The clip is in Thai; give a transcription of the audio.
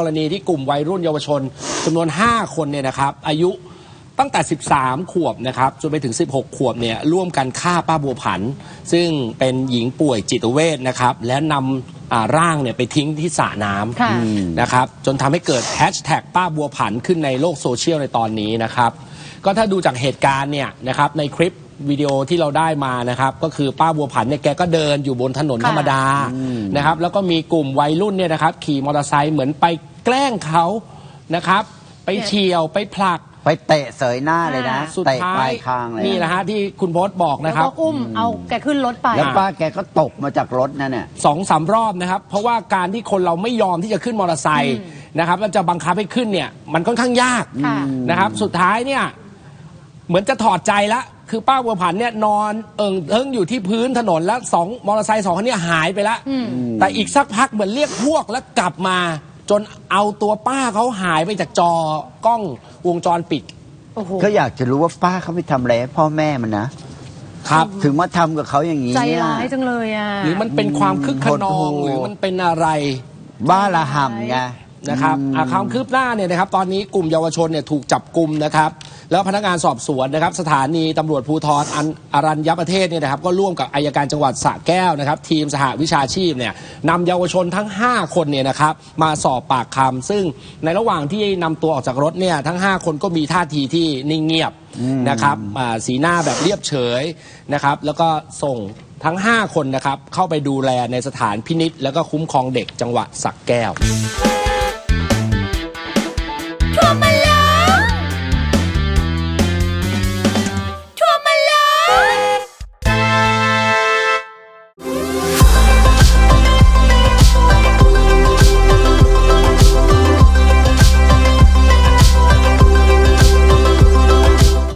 กรณีที่กลุ่มวัยรุ่นเยาวชนจำนวน 5 คนเนี่ยนะครับ อายุตั้งแต่ 13 ขวบนะครับจนไปถึง 16 ขวบเนี่ยร่วมกันฆ่าป้าบัวผัน ซึ่งเป็นหญิงป่วยจิตเวชนะครับ และนำอ่าร่างเนี่ยไปทิ้งที่สระน้ค่ะำนะครับจนทำให้เกิดแฮชแท็กป้าบัวผันขึ้นในโลกโซเชียลในตอนนี้นะครับ ก็ถ้าดูจากเหตุการณ์เนี่ยนะครับในคลิป วิดีโอที่เราได้มานะครับ ก็คือป้าบัวผันเนี่ยแกก็เดินอยู่บนถนนค่ะธรรมดานะครับ แล้วก็มีกลุ่มวัยรุ่นเนี่ยนะครับ ขี่มอเตอร์ไซค์เหมือนไปแกล้งเขานะครับ ไปเฉียวไปผลักไปเตะเสยหน้าเลยนะสุดเตะท้าปลายยคางเลยนี่แหละฮะที่คุณโพสต์บอกแล้วนะครับ ก็อุ้มเอาแกขึ้นรถไป แล้วป้าแกก็ตกมาจากรถนั่นน่ะสองสามรอบนะครับ เพราะว่าการที่คนเราไม่ยอมที่จะขึ้นมอเตอร์ไซค์นะครับแล้วจะบังคับให้ขึ้นเนี่ยมันค่อนข้างยากค่ะ นะครับ สุดท้ายเนี่ย เหมือนจะถอดใจละคือป้าบัวผันเนี่ยนอนเอิงเอิงอยู่ที่พื้นถนนแล้วสองมอเตอร์ไซค์สองคันเนี้หายไปละแต่อีกสักพักเหมือนเรียกพวกแล้วกลับมา จนเอาตัวป้าเขาหายไปจากจอกล้องวงจรปิด โอ้โห ก็อยากจะรู้ว่าป้าเขาไปทำอะไรให้พ่อแม่มันนะครับ ถึงมาทำกับเขาอย่างนี้ใจเนี่ย ร้ายจังเลยอะ หรือมันเป็นความคึกขนองโอ้โหหรือมันเป็นอะไร บ้าละห่ำไง นะครับอืมอะความคืบหน้าเนี่ยนะครับ ตอนนี้กลุ่มเยาวชนเนี่ยถูกจับกลุ่มนะครับ แล้วพนักงานสอบสวนนะครับ สถานีตำรวจภูธรอันอรัญญประเทศเนี่ยนะครับ ก็ร่วมกับอายการจังหวัดสระแก้วนะครับ ทีมสหวิชาชีพเนี่ยนำเยาวชนทั้ง 5 คนเนี่ยนะครับ มาสอบปากคำซึ่งในระหว่างที่นำตัวออกจากรถเนี่ยทั้ง 5 คนก็มีท่าทีที่นิ่งเงียบนะครับอ่าสีหน้าแบบเรียบเฉยนะครับ แล้วก็ส่งทั้ง 5 คนนะครับ เข้าไปดูแลในสถานพินิษแล้วก็คุ้มครองเด็กจังหวัดสระแก้ว